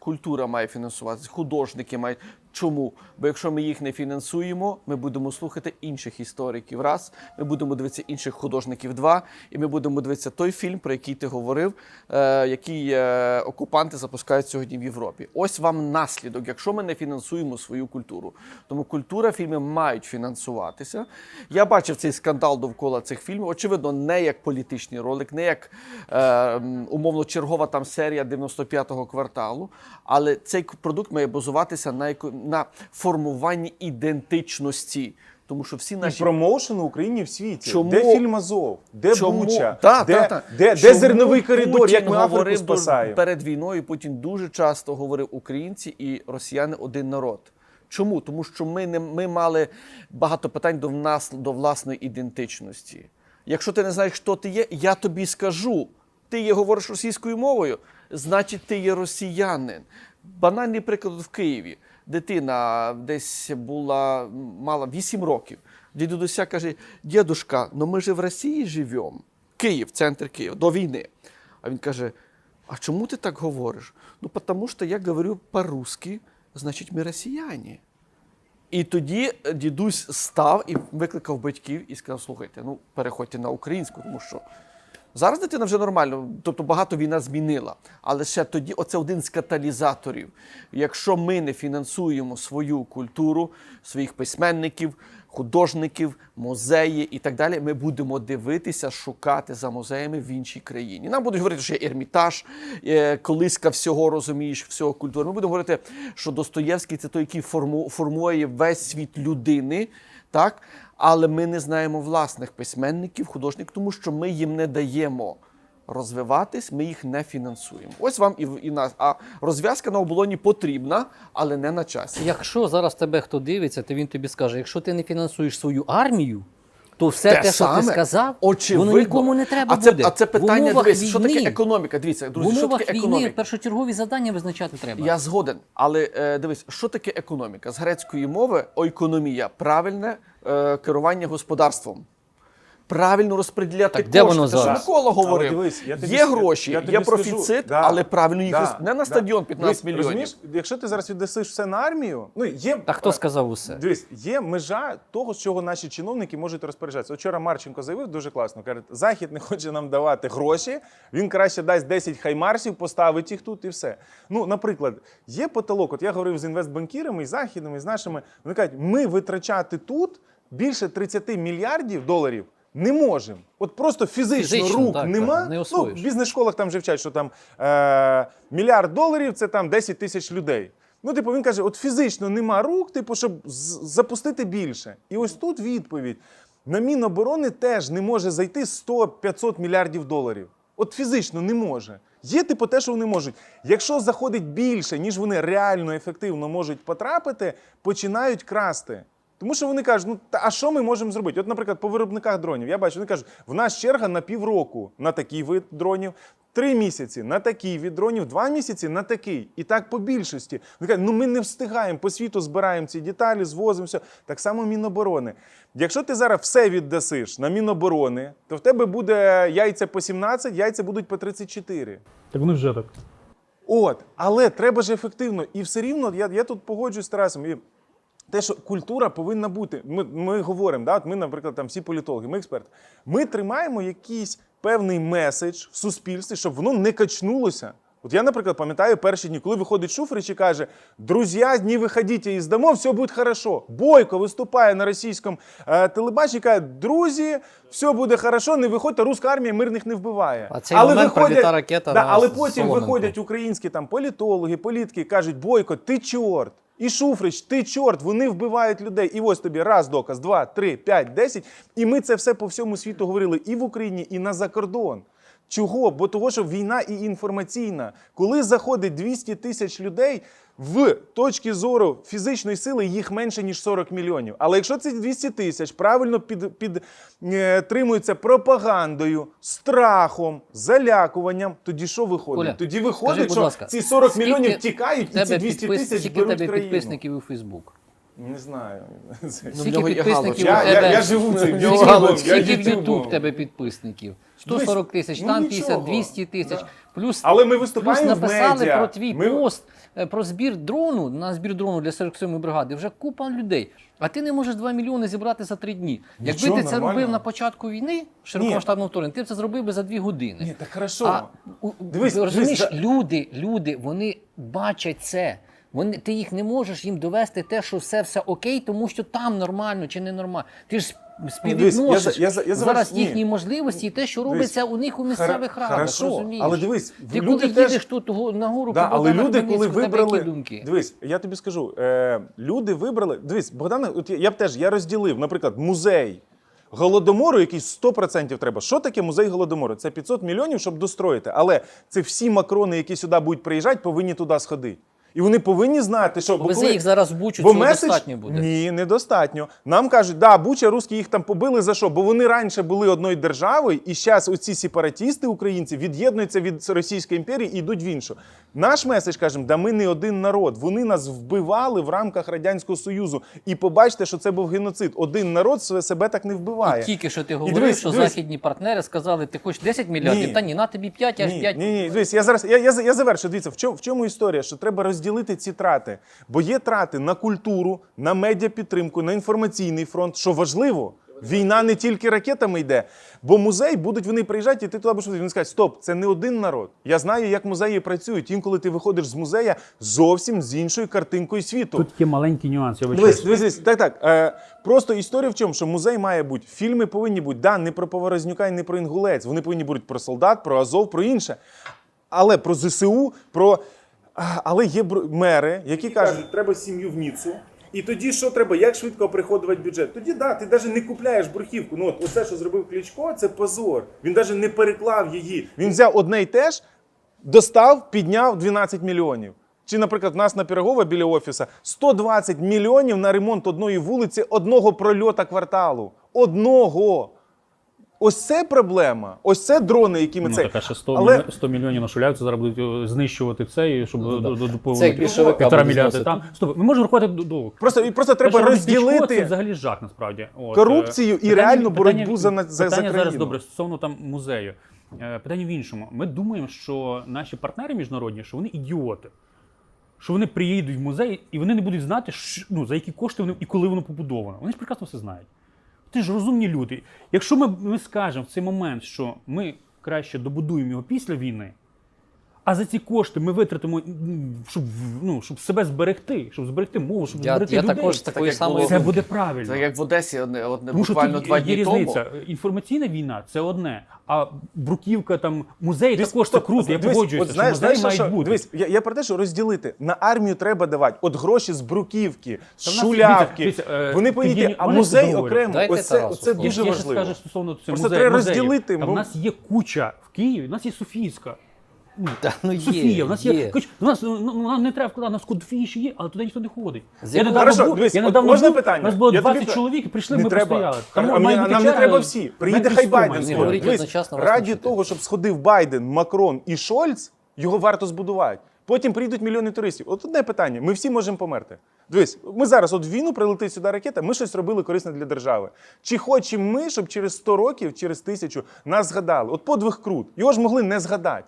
культура має фінансуватися, художники мають. Чому? Бо якщо ми їх не фінансуємо, ми будемо слухати інших істориків. Раз, ми будемо дивитися інших художників. Два, і ми будемо дивитися той фільм, про який ти говорив, е, який е, окупанти запускають сьогодні в Європі. Ось вам наслідок, якщо ми не фінансуємо свою культуру. Тому культура, фільми мають фінансуватися. Я бачив цей скандал довкола цих фільмів. Очевидно, не як політичний ролик, не як е, умовно чергова там серія 95-го кварталу. Але цей продукт має базуватися на, яко- на формуванні ідентичності. Тому що всі І наші промоушен в Україні в світі. Чому- Де фільм Азов? Де Чому? Буча? Да, де, да, да. де, де зерновий коридор, Путін як ми Африку спасаємо? перед війною? Путін дуже часто говорив українці і росіяни один народ. Чому? Тому що ми не ми мали багато питань до нас до власної ідентичності. Якщо ти не знаєш, хто ти є, я тобі скажу. Ти є говориш російською мовою, значить ти є росіянин. Банальний приклад в Києві. Дитина десь була мала 8 років. Дідуся каже: дідушка, ну ми ж в Росії живемо. Київ, центр Києва, до війни. А він каже: А чому ти так говориш? Ну, тому що я говорю по-русски, значить, ми росіяни. І тоді дідусь став і викликав батьків і сказав: слухайте, ну переходьте на українську, тому що зараз дитина вже нормально, тобто багато війна змінила. Але ще тоді оце один з каталізаторів. Якщо ми не фінансуємо свою культуру, своїх письменників, художників, музеї і так далі, ми будемо дивитися, шукати за музеями в іншій країні. Нам будуть говорити, що є ермітаж, е, колиска всього розумієш, всього культури. Ми будемо говорити, що Достоєвський це той, який форму- формує весь світ людини, так? Але ми не знаємо власних письменників, художників, тому що ми їм не даємо розвиватись, ми їх не фінансуємо. Ось вам і, і нас. А розв'язка на оболоні потрібна, але не на часі. Якщо зараз тебе хто дивиться, то він тобі скаже: якщо ти не фінансуєш свою армію, то все те, що ти сказав, очевидно. воно нікому не треба а це, буде. А це питання, дивись, що таке економіка? Дивіться, друзі, що таке війни економіка? першочергові завдання визначати треба. Я згоден, але е, дивись, що таке економіка? З грецької мови ойкономія правильне е, керування господарством. Правильно розподіляти Так кошти. де воно Це ж зараз? Микола говорив. дивись, я тобі є гроші, я тобі є профіцит, да, але правильно їх да, роз- не на стадіон 15 Дивись, мільйонів. Розумієш, якщо ти зараз віддасиш все на армію, ну є Та хто сказав усе? Дивись, є межа того, з чого наші чиновники можуть розпоряджатися. Вчора Марченко заявив дуже класно. Каже, захід не хоче нам давати гроші. Він краще дасть 10 хаймарсів, поставить їх тут і все. Ну, наприклад, є потолок. От я говорив з інвестбанкірами, і західними, і з нашими. Вони кажуть, ми витрачати тут більше 30 мільярдів доларів. Не можемо. От просто фізично, Фізично, рук так, нема. так, не ну, в бізнес-школах там вже вчать, що там е, мільярд доларів це там 10 тисяч людей. Ну, типу, він каже: от фізично нема рук, типу, щоб запустити більше. І ось тут відповідь: на Міноборони теж не може зайти 100-500 мільярдів доларів. От фізично не може. Є типу те, що вони можуть. Якщо заходить більше, ніж вони реально ефективно можуть потрапити, починають красти. Тому що вони кажуть, ну а що ми можемо зробити? От, наприклад, по виробниках дронів, я бачу, вони кажуть, в нас черга на півроку на такий вид дронів, три місяці на такий від дронів, два місяці на такий. І так по більшості. Вони кажуть, ну ми не встигаємо по світу, збираємо ці деталі, звозимося. Так само Міноборони. Якщо ти зараз все віддасиш на Міноборони, то в тебе буде яйця по 17, яйця будуть по 34. Так вони вже так. От, але треба ж ефективно. І все рівно я, я тут погоджуюсь з Тарасом. І те, що культура повинна бути. Ми, ми говоримо, да, от ми, наприклад, там всі політологи, ми експерти. Ми тримаємо якийсь певний меседж в суспільстві, щоб воно не качнулося. От я, наприклад, пам'ятаю перші дні, коли виходить Шуфрич і каже: Друзі, не виходіть із домов, все буде хорошо. Бойко виступає на російському е, телебаченні і каже: друзі, все буде хорошо, не виходьте, руська армія мирних не вбиває. А цей момент приліта ракета да, на але потім Солом'янку. виходять українські там політологи, політики кажуть, Бойко, ти чорт. І Шуфрич, ти чорт, вони вбивають людей. І ось тобі раз доказ, два, три, п'ять, десять. І ми це все по всьому світу говорили і в Україні, і на закордон. Чого? Бо того, що війна і інформаційна. Коли заходить 200 тисяч людей, в точки зору фізичної сили їх менше ніж 40 мільйонів. Але якщо ці 200 тисяч правильно під, пропагандою, страхом, залякуванням, тоді що виходить? Коля, тоді виходить, будь що ласка, ці 40 мільйонів тікають, і ці 200 підпис- тисяч Скільки беруть тебе країну. підписників у Фейсбук? Не знаю. Ну, в Скільки нього є підписників Я, у я, тебе? я живу цим В нього галочка. я Скільки в. Ютуб тебе підписників? Дивись, 140 тисяч, ну, там нічого. 50, 200 тисяч. Да. Плюс, Але ми плюс виступаємо в написали медіа. про твій Ми- пост, е, про збір дрону, на збір дрону для 47-ї бригади. Вже купа людей. А ти не можеш 2 мільйони зібрати за 3 дні. Якби Нічого, ти це нормально. робив на початку війни, широкомасштабного вторгнення, ти б це зробив би за 2 години. Ні, так хорошо. А у- Дивись, розумієш, дивись, за- люди, люди, вони бачать це. Вони, ти їх не можеш їм довести те, що все все окей, тому що там нормально чи не нормально. Ти ж дивись, співвідносиш я за- я я зараз ні. їхні можливості і те, що Дивись, робиться у них у місцевих хара- радах. розумієш? але дивись, ти люди коли теж- їдеш тут го- на гору, Да, але люди, коли вибрали. думки? Дивись, я тобі скажу, е, люди вибрали. Дивись, Богдан, от я, я б теж я розділив, наприклад, музей. Голодомору, який 100% треба. Що таке музей голодомору? Це 500 мільйонів, щоб достроїти. Але це всі макрони, які сюди будуть приїжджати, повинні туди сходити. І вони повинні знати, що бо Вези коли- їх зараз в Бучу, Бо цього меседж... достатньо буде. Ні, недостатньо. Нам кажуть, да, Буча, русські їх там побили за що? Бо вони раніше були одною державою, і зараз оці сепаратісти, українці, від'єднуються від Російської імперії і йдуть в іншу. Наш меседж кажемо, да ми не один народ. Вони нас вбивали в рамках Радянського Союзу. І побачте, що це був геноцид. Один народ себе так не вбиває. І тільки що ти говорив, дивись, що дивись. західні партнери сказали, ти хочеш 10 мільярдів, Ні. та ні, на тобі 5, аж Ні, 5. ні, ні, дивись, я зараз я, я, я завершу. Дивіться, в чому, в чому історія? Що треба розділити ці трати. Бо є трати на культуру, на медіапідтримку, на інформаційний фронт, що важливо. Війна не тільки ракетами йде, бо музей будуть вони приїжджати, і ти туди будеш. Вони скажуть, стоп, це не один народ. Я знаю, як музеї працюють. Інколи ти виходиш з музея зовсім з іншою картинкою світу. Тут є маленький нюанс. Я дивись, дивись. Так, так. Е, просто історія в чому, що музей має бути, фільми повинні бути, да, не про Поворознюка і не про Інгулець. Вони повинні бути про солдат, про Азов, про інше. Але про ЗСУ, про. Але є мери, які кажуть, треба сім'ю в Ніцу. І тоді що треба? Як швидко приходувати бюджет? Тоді да, ти навіть не купляєш брухівку. Ну от оце, що зробив Кличко, це позор. Він навіть не переклав її. Він взяв одне й те ж, достав, підняв 12 мільйонів. Чи, наприклад, в нас на Пірогова біля офіса 120 мільйонів на ремонт одної вулиці, одного прольота кварталу. Одного. Ось це проблема. Ось це дрони, які ми Ну, це. така ще 100, Але- мільйон- 100 мільйонів нашуляються, зараз будуть е, знищувати це, і щоб Ну, до, да. до, до, до Це півтора мільярда. Там. Стоп, ми можемо рахувати до довго. Просто, і просто треба Кличко, Це взагалі жах насправді. От, корупцію е, і реальну боротьбу за на- за- за питання зараз добре стосовно там музею. Е, Питання в іншому. Ми думаємо, що наші партнери міжнародні, що вони ідіоти. Що вони приїдуть в музей і вони не будуть знати, що, ну, за які кошти вони і коли воно побудовано. Вони ж прекрасно все знають. Ти ж розумні люди. Якщо ми, ми скажемо в цей момент, що ми краще добудуємо його після війни, а за ці кошти ми витратимо, щоб, ну, щоб себе зберегти, щоб зберегти мову, щоб Я, зберегти я людей. також такої як самої. Це буде правильно. Це як в Одесі, одне, одне Тому буквально тут два є дні різниця. тому. Інформаційна війна це одне, а бруківка там музей Дивись, також це круто. Я погоджуюся, що знаєш, мають що, бути. Дивись, я, я про те, що розділити. На армію треба давати. От гроші з бруківки, з шулявки. дивіться, дивіться, е, Вони йти, а музей окремо. Дайте Ось це, слово. дуже я важливо. ще скажу стосовно цього Просто треба розділити, в нас є куча в Києві, у нас є Софійська. Ну, Та, ну, є, Софія, у нас є. є. Хоч, у нас ну, ну, нам не треба вкладати, у нас Кодфії ще є, але туди ніхто не ходить. З Я якого- недавно Хорошо, був, дивись, я от недавно можна був, питання? У нас було Я тобі 20 пи- чоловік, і прийшли, Не ми треба. постояли. А, Тому а, має а бути нам не черга треба всі. Приїде хай 100 Байден має сходить. говоріть Дивись, одночасно, вас раді того, щоб сходив Байден, Макрон і Шольц, його варто збудувати. Потім прийдуть мільйони туристів. От одне питання: ми всі можемо померти. Дивись, ми зараз от в війну прилетить сюди ракета, ми щось робили корисне для держави. Чи хочемо ми, щоб через 100 років, через тисячу нас згадали? От подвиг крут. Його ж могли не згадати.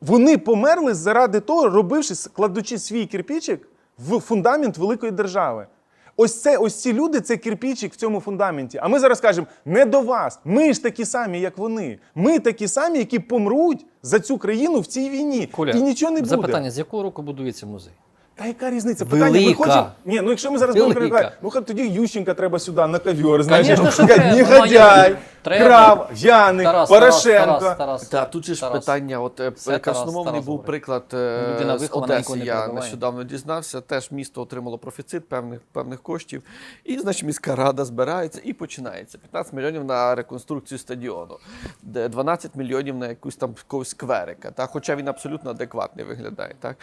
Вони померли заради того, робивши, кладучи свій кирпічик в фундамент великої держави. Ось це, ось ці люди, це кирпічик в цьому фундаменті. А ми зараз кажемо: не до вас. Ми ж такі самі, як вони. Ми такі самі, які помруть за цю країну в цій війні. Коля, і нічого не буде. запитання, з якого року будується музей? Та яка різниця? Питання, ми Велика. хочемо. Ні, ну якщо ми зараз будемо Велика. ну хай тоді Ющенка треба сюди на ковер, знаєш, Конечно, що сказати, треба. негодяй, Ну, треба. крав, Яник, Тарас, Порошенко. Тарас, Тарас, Тарас. Так, тут же ж Тарас. питання, от е, красномовний Тарас був говорить. приклад е, Людина з вихована, Одеси. не Я нещодавно дізнався. Теж місто отримало профіцит певних певних коштів. І, значить, міська рада збирається і починається. 15 мільйонів на реконструкцію стадіону, де 12 мільйонів на якусь там якогось скверика. Так? Хоча він абсолютно адекватний виглядає. Так?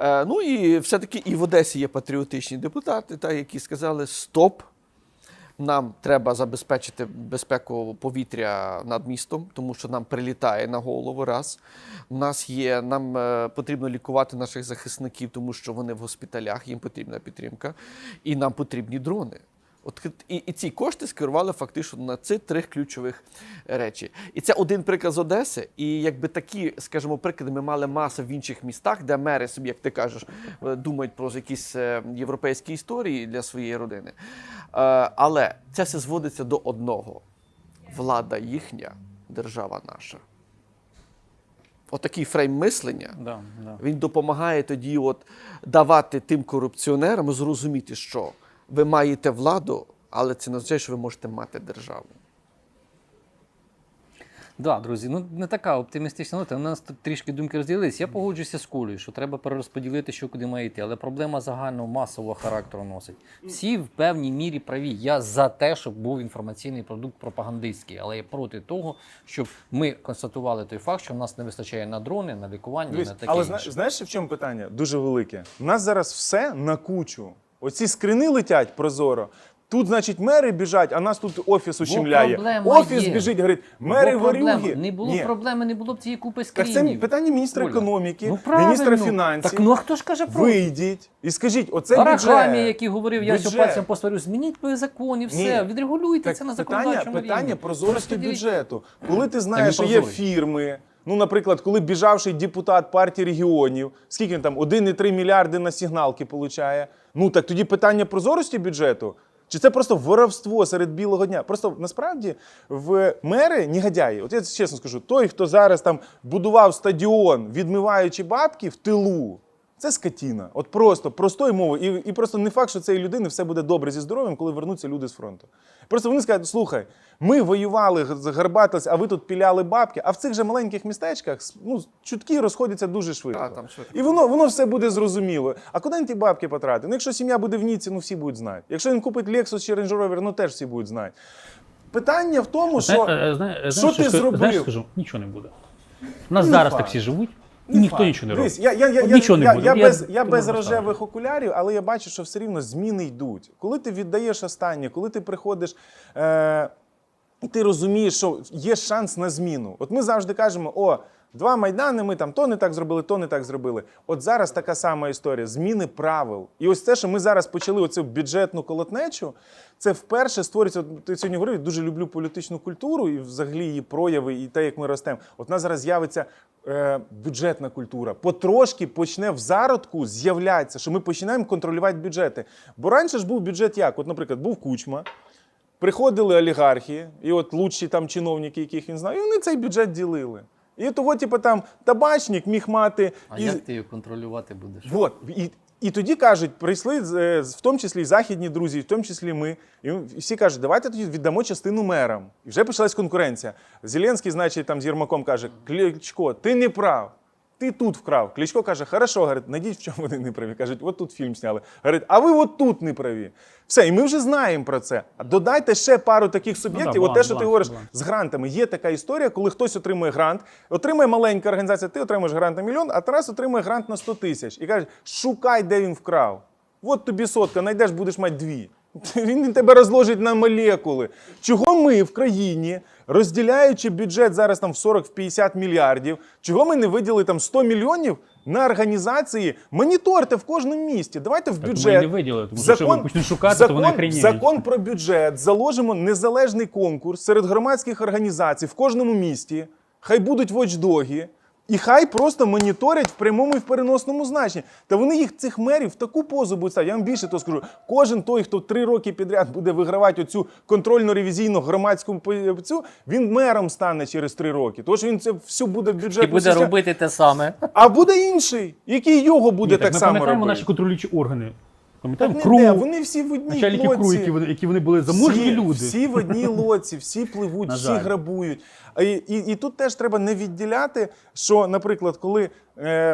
Е, ну і все-таки і в Одесі є патріотичні депутати, та, які сказали: стоп. Нам треба забезпечити безпеку повітря над містом, тому що нам прилітає на голову. Раз у нас є, нам е, потрібно лікувати наших захисників, тому що вони в госпіталях, їм потрібна підтримка, і нам потрібні дрони. От і, і ці кошти скерували фактично на ці три ключових речі. І це один приклад з Одеси. І якби такі, скажімо, приклади ми мали масу в інших містах, де мери собі, як ти кажеш, е, думають про якісь е, європейські історії для своєї родини. Е, Але це все зводиться до одного: влада їхня, держава наша. Отакий фрейм мислення. Да, да. Він допомагає тоді от давати тим корупціонерам зрозуміти, що ви маєте владу, але це не означає, що ви можете мати державу. Да, друзі, ну не така оптимістична нота. У нас тут трішки думки розділились. Я погоджуюся з Колею, що треба перерозподілити, що куди має йти. Але проблема загального масового характеру носить. Всі в певній мірі праві. Я за те, щоб був інформаційний продукт пропагандистський, але я проти того, щоб ми констатували той факт, що в нас не вистачає на дрони, на лікування, Дивись, на таке але інше. знаєш, в чому питання? Дуже велике. У нас зараз все на кучу. Оці скрини летять прозоро. Тут, значить, мери біжать, а нас тут офіс ущемляє. Офіс є. біжить, говорить, мери Бо ворюги. Не було Ні. проблеми, не було б цієї купи Так це питання міністра Оля. економіки, ну, міністра фінансів. Так ну а хто ж каже про Вийдіть і скажіть, оце Арахамі, бюджет. який говорив, я що пальцем посварю, змініть по законі, все, Ні. відрегулюйте Так це на законодавчому питання рівні. прозорості бюджету. Коли ти знаєш, що є фірми. Ну, наприклад, коли біжавший депутат партії регіонів, скільки він там 1,3 мільярди на сигналки получає. Ну так тоді питання прозорості бюджету. Чи це просто воровство серед білого дня? Просто насправді в мери негодяї. От я чесно скажу, той, хто зараз там будував стадіон, відмиваючи бабки в тилу, це скотіна. От просто простою мовою. І, і просто не факт, що цієї людини все буде добре зі здоров'ям, коли вернуться люди з фронту. Просто вони скажуть: слухай, ми воювали, гарбатились, а ви тут піляли бабки. А в цих же маленьких містечках ну, чутки розходяться дуже швидко. А, там. І воно, воно все буде зрозуміло. А куди він ті бабки потратив? Ну, якщо сім'я буде в Ніці, ну всі будуть знати. Якщо він купить Lexus чи Range Rover, ну теж всі будуть знати. Питання в тому, що. Зна- е, зна- е, що знаєш, ти скажу? зробив? Знаєш, скажу, нічого не буде. У нас Не зараз факт. так всі живуть, і ніхто факт. нічого не робить. Я, я, я, От я, нічого не буде. я, я без, я без рожевих окулярів, але я бачу, що все рівно зміни йдуть. Коли ти віддаєш останнє, коли ти приходиш. Е, і ти розумієш, що є шанс на зміну. От ми завжди кажемо: о, два майдани, ми там то не так зробили, то не так зробили. От зараз така сама історія: зміни правил. І ось те, що ми зараз почали оцю бюджетну колотнечу, це вперше створюється. от Ти сьогодні говорив, я дуже люблю політичну культуру і взагалі її прояви, і те, як ми ростемо. От у нас зараз з'явиться бюджетна культура. Потрошки почне в зародку з'являтися, що ми починаємо контролювати бюджети. Бо раніше ж був бюджет як? От, наприклад, був кучма. Приходили олігархи, і от лучші там чиновники, яких він знав, і вони цей бюджет ділили. І того, типу, там табачник міг мати. А і, як ти її контролювати будеш? Вот. І, і тоді кажуть, прийшли е, в тому числі і західні друзі, в тому числі ми. І всі кажуть, давайте тоді віддамо частину мерам. І вже почалась конкуренція. Зеленський, значить, там з Єрмаком каже: Кличко, ти не прав. Ти тут вкрав. Кличко каже, хорошо, говорить, найдіть, в чому вони не праві. Кажуть, от тут фільм зняли. Говорить, а ви от тут не праві. Все, і ми вже знаємо про це. А додайте ще пару таких суб'єктів. Ну да, от те, що ти говориш баланс. з грантами. Є така історія, коли хтось отримує грант, отримує маленька організація, ти отримуєш грант на мільйон, а Тарас отримує грант на 100 тисяч. І каже, шукай, де він вкрав. От тобі сотка, знайдеш, будеш мати дві. Він тебе розложить на молекули. Чого ми в країні, розділяючи бюджет зараз там в 40-50 мільярдів, чого ми не виділили там 100 мільйонів на організації? Моніторте в кожному місті. Давайте в Так ми бюджет. не виділили, тому що вони почнуть шукати, то вони закон, закон про бюджет, заложимо незалежний конкурс серед громадських організацій в кожному місті. Хай будуть вочдоги. І хай просто моніторять в прямому і в переносному значенні. Та вони їх цих мерів в таку позу будуть ставити. Я вам більше то скажу. Кожен той, хто три роки підряд буде вигравати оцю контрольно-ревізійну громадську по- цю, він мером стане через три роки. Тож він це все буде в І бюджет. буде робити те саме. А буде інший, який його буде Ні, так, ми само пам'ятаємо робити. наші контролюючі органи. Пам'ятаємо КРУ, де, вони всі в одній начальники КРУ, які вони, які вони були заможні всі, люди. Всі в одній лоці, всі пливуть, На всі жаль. грабують. І, і, і тут теж треба не відділяти, що, наприклад, коли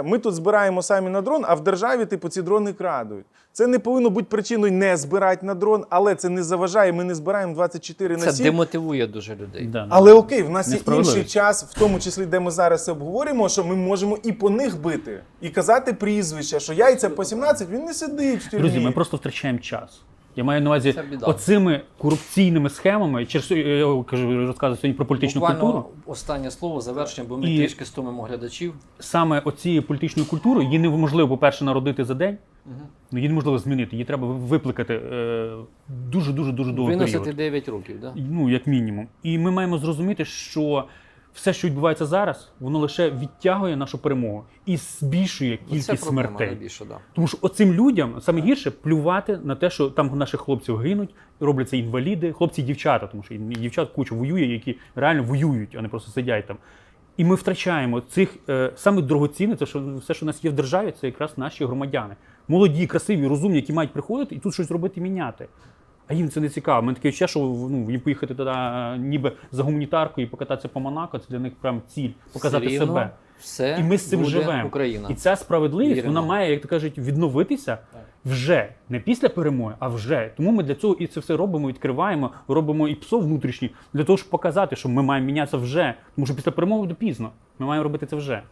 ми тут збираємо самі на дрон, а в державі типу ці дрони крадуть. Це не повинно бути причиною не збирати на дрон, але це не заважає. Ми не збираємо 24 на Це демотивує дуже людей. Да, Але окей, в нас є інший час, в тому числі, де ми зараз обговорюємо, що ми можемо і по них бити, і казати прізвища, що яйця по 17, він не сидить в тюрмі. Друзі, ми просто втрачаємо час. Я маю на увазі Це біда. оцими корупційними схемами, через що я кажу, розказую сьогодні про політичну Буквально культуру. останнє слово завершення, бо ми І- трішки стомимо глядачів. Саме оцією політичною культурою її неможливо, по-перше, народити за день. Ну, її неможливо змінити. Її треба випликати е, дуже дуже дуже довгий Виносити період. 9 років, да? Ну, як мінімум. І ми маємо зрозуміти, що все, що відбувається зараз, воно лише відтягує нашу перемогу і збільшує Це кількість проблема смертей. найбільша, да. Тому що оцим людям саме гірше плювати на те, що там наших хлопців гинуть, робляться інваліди, хлопці і дівчата, тому що і дівчат куча воює, які реально воюють, а не просто сидять там. І ми втрачаємо цих е, саме дорогоцінне, це що все, що у нас є в державі, це якраз наші громадяни. Молоді, красиві, розумні, які мають приходити і тут щось робити, міняти. А їм це не цікаво. Мене таке відчуття, що ну, їм поїхати туди е, ніби за гуманітаркою і покататися по Монако, це для них прям ціль показати Все себе. Все І ми з цим буде живемо. Україна. І ця справедливість Віримо. вона має, як то кажуть, відновитися вже не після перемоги, а вже. Тому ми для цього і це все робимо, відкриваємо, робимо і ПСО внутрішні для того, щоб показати, що ми маємо мінятися вже. Тому що після перемоги буде пізно. Ми маємо робити це вже.